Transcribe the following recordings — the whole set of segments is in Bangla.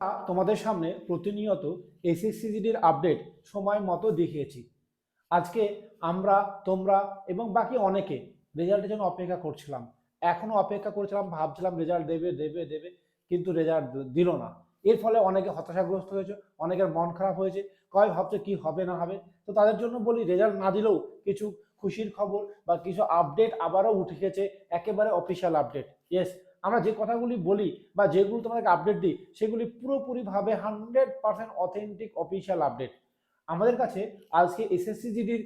তোমাদের সামনে প্রতিনিয়ত এসএসসিজিডির আপডেট সময় মতো দেখিয়েছি। আজকে আমরা, তোমরা এবং বাকি অনেকে রেজাল্টের জন্য অপেক্ষা করছিলাম। এখনও অপেক্ষা করছিলাম, ভাবছিলাম রেজাল্ট দেবে দেবে দেবে, কিন্তু রেজাল্ট দিল না। এর ফলে অনেকে হতাশাগ্রস্ত হয়েছে, অনেকের মন খারাপ হয়েছে, কয় ভাবছে কি হবে না হবে। তো তাদের জন্য বলি, রেজাল্ট না দিলেও কিছু খুশির খবর বা কিছু আপডেট আবারও উঠে গেছে, একেবারে অফিসিয়াল আপডেট ইয়েস আমরা যে কথাগুলি বলি বা যেগুলো তোমাদেরকে আপডেট দিই, সেগুলি পুরোপুরিভাবে hundred percent authentic official update আমাদের কাছে আজকে এসএসসি জিডির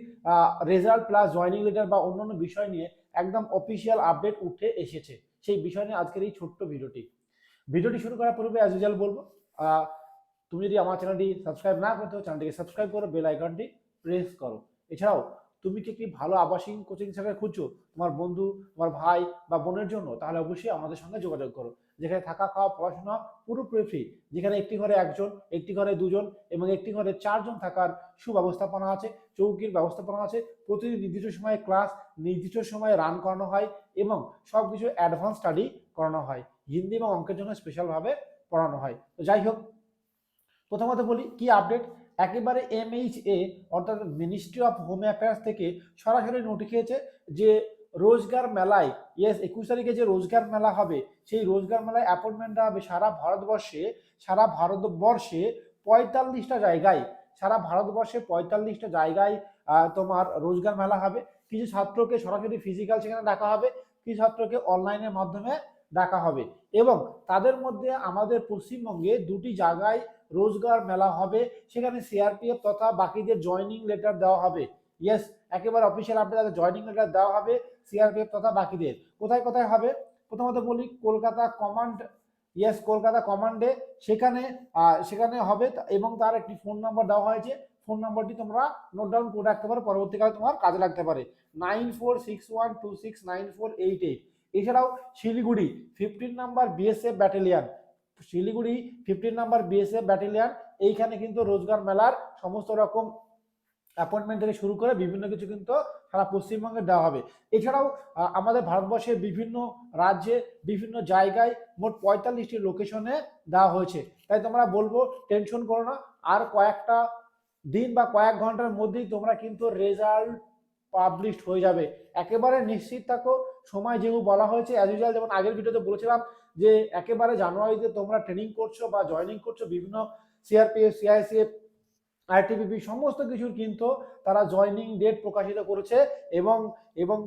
রেজাল্ট প্লাস জয়নিং লেটার বা অন্যান্য বিষয় নিয়ে একদম অফিসিয়াল আপডেট উঠে এসেছে। সেই বিষয় নিয়ে আজকের এই ছোট্ট ভিডিওটি। ভিডিওটি শুরু করার পূর্বে অ্যাজ ইউজুয়াল বলব তুমি যদি আমার চ্যানেলটি সাবস্ক্রাইব না করতে চ্যানেলটিকে সাবস্ক্রাইব করো বেল আইকনটি প্রেস করো। এছাড়াও তুমি কি একটি ভালো আবাসিক কোচিং সেন্টার খুঁজছো? তোমার বন্ধু, তোমার ভাই বা বোনের জন্য? তাহলে অবশ্যই আমাদের সঙ্গে যোগাযোগ করো। যেখানে থাকা খাওয়া, পড়াশোনা পুরোপুরি ফ্রি যেখানে একটি ঘরে একজন, একটি ঘরে দুজন এবং একটি ঘরে চারজন থাকার সুব্যবস্থাপনা আছে, চৌকির ব্যবস্থাপনা আছে। প্রতিদিন নির্দিষ্ট সময়ে ক্লাস নির্দিষ্ট সময়ে রান করানো হয় এবং সব কিছু অ্যাডভান্স স্টাডি করানো হয়। হিন্দি এবং অঙ্কের জন্য স্পেশালভাবে পড়ানো হয়। তো যাই হোক, প্রথমত বলি, কি আপডেট একেবারে এমএইচএ অর্থাৎ মিনিস্ট্রি অফ হোম অ্যাফেয়ার্স থেকে সরাসরি নোটিশ খেয়েছে যে রোজগার মেলায় ইয়েস একুশ তারিখে যে রোজগার মেলা হবে, সেই রোজগার মেলায় অ্যাপয়েন্টমেন্ট দেওয়া হবে সারা ভারতবর্ষে সারা ভারতবর্ষে পঁয়তাল্লিশটা জায়গায়, সারা ভারতবর্ষে পঁয়তাল্লিশটা জায়গায় তোমার রোজগার মেলা হবে। কিছু ছাত্রকে সরাসরি ফিজিক্যাল সেখানে ডাকা হবে, কিছু ছাত্রকে অনলাইনের মাধ্যমে ডাকা হবে। এবং তাদের মধ্যে আমাদের পশ্চিমবঙ্গে দুটি জায়গায় রোজগার মেলা হবে। সেখানে সিআরপিএফ তথা বাকিদের জয়নিং লেটার দেওয়া হবে। ইয়েস একেবারে অফিসিয়াল আপডেট তাদের জয়নিং লেটার দেওয়া হবে সিআরপিএফ তথা বাকিদের। কোথায় কোথায় হবে? প্রথমত বলি কলকাতা কমান্ড ইয়েস কলকাতা কমান্ডে সেখানে সেখানে হবে এবং তার একটি ফোন নাম্বার দেওয়া হয়েছে। ফোন নাম্বারটি তোমরা নোট ডাউন করে রাখতে পারো। পরবর্তীকালে তোমার কাজে লাগতে পারে। Nine four six one two six nine four eight eight এছাড়াও Siliguri fifteen number BSF battalion Siliguri fifteen number BSF battalion এইখানে কিন্তু রোজগার মেলার সমস্ত রকম অ্যাপয়েন্টমেন্ট থেকে শুরু করে বিভিন্ন কিছু কিন্তু সারা পশ্চিমবঙ্গে দেওয়া হবে। এছাড়াও আমাদের ভারতবর্ষের বিভিন্ন রাজ্যে বিভিন্ন জায়গায় মোট পঁয়তাল্লিশটি লোকেশনে দেওয়া হয়েছে। তাই তোমরা বলব টেনশন করো না। আর কয়েকটা দিন বা কয়েক ঘণ্টার মধ্যেই তোমরা কিন্তু রেজাল্ট পাবলিশড হয়ে যাবে। একেবারে নিশ্চিত থাকো, সময় যেহেতু বলা হয়েছে অ্যাজ ইউজুয়াল যেমন আগের ভিডিওতে বলেছিলাম যে একেবারে জানুয়ারিতে তোমরা ট্রেনিং করছ বা জয়নিং করছ বিভিন্ন সিআরপিএফ সিআইসিএফ আইটিপিপি সমস্ত কিছুর কিন্তু তারা জয়নিং ডেট প্রকাশিত করেছে এবং এবং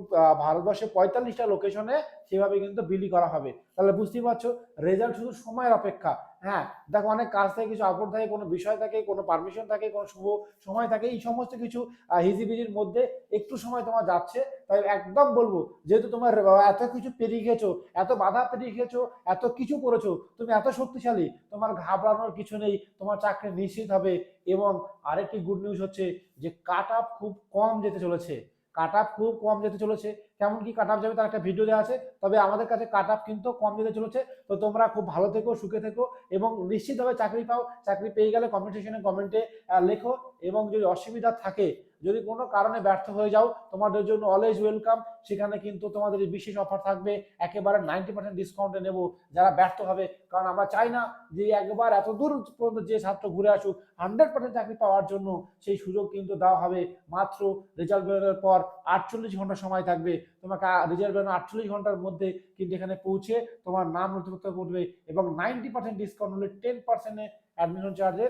ভারতবর্ষে পঁয়তাল্লিশটা লোকেশনে সেভাবে কিন্তু বিলি করা হবে। তাহলে বুঝতেই পারছ রেজাল্ট শুধু সময়ের অপেক্ষা। হ্যাঁ দেখো অনেক কাজ থাকে, কিছু আপলোড থাকে, কোনো বিষয় থাকে, কোনো পারমিশন থাকে, কোনো শুভ সময় থাকে, এই সমস্ত কিছু হিজিবিজির মধ্যে একটু সময় তোমার যাচ্ছে। তাই একদম বলব, যেহেতু তোমার এত কিছু পেরিয়ে গেছো, এত বাধা পেরিয়ে গেছো, এত কিছু করেছ, তুমি এত শক্তিশালী, তোমার ঘাবড়ানোর কিছু নেই, তোমার চাকরি নিশ্চিত হবে। এবং আরেকটি গুড নিউজ হচ্ছে যে কাট আপ খুব কম যেতে চলেছে। কাট আপ খুব কম যেতে চলেছে। কেমন কি কাট আপ যাবে তার একটা ভিডিও দেওয়া আছে, তবে আমাদের কাছে কাট আপ কিন্তু কম যেতে চলেছে। তো তোমরা খুব ভালো থেকো, সুখে থেকো এবং নিশ্চিতভাবে চাকরি পাও। চাকরি পেয়ে গেলে কমেন্ট সেকশনে কমেন্টে লেখো এবং যদি অসুবিধা থাকে যদি কোনো কারণে ব্যর্থ হয়ে যাও, তোমাদের জন্য অলওয়েজ ওয়েলকাম সেখানে কিন্তু তোমাদের বিশেষ অফার থাকবে। একেবারে নাইনটি পার্সেন্ট ডিসকাউন্টে নেব যারা ব্যর্থ হবে। কারণ আমরা চাই না যে একবার এত দূর পর্যন্ত যে ছাত্র ঘুরে আসুক হান্ড্রেড পার্সেন্ট চাকরি পাওয়ার জন্য সেই সুযোগ কিন্তু দেওয়া হবে। মাত্র রেজাল্ট বেরোনোর পর আটচল্লিশ ঘণ্টা সময় থাকবে। তোমাকে রেজাল্ট বেরোনো আটচল্লিশ ঘণ্টার মধ্যে কিন্তু এখানে পৌঁছে তোমার নাম নথিভুক্ত করবে এবং নাইনটি পার্সেন্ট ডিসকাউন্ট হলে টেন পার্সেন্টে অ্যাডমিশন চার্জে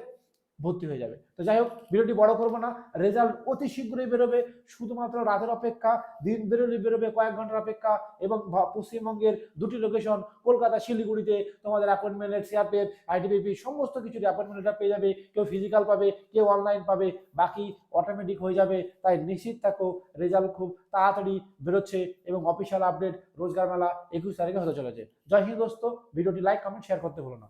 ভর্তি হয়ে যাবে। তো যাই হোক, ভিডিওটি বড় করব না। রেজাল্ট অতি শীঘ্রই বেরোবে। শুধুমাত্র রাতের অপেক্ষা, দিন বেরোলে বেরোবে কয়েক ঘণ্টার অপেক্ষা এবং পশ্চিমবঙ্গের দুটি লোকেশন কলকাতা, শিলিগুড়িতে তোমাদের অ্যাপয়েন্টমেন্টের সিআরপিএফ আইটিবিপি সমস্ত কিছুর অ্যাপয়েন্টমেন্টটা পেয়ে যাবে। কেউ ফিজিক্যাল পাবে, কেউ অনলাইন পাবে, বাকি অটোমেটিক হয়ে যাবে। তাই নিশ্চিত থাকো, রেজাল্ট খুব তাড়াতাড়ি বেরোচ্ছে এবং অফিসিয়াল আপডেট রোজগার মেলা একুশ তারিখে হতে চলেছে। জয় হিন্দ দোস্ত, ভিডিওটি লাইক কমেন্ট শেয়ার করতে ভুলো না।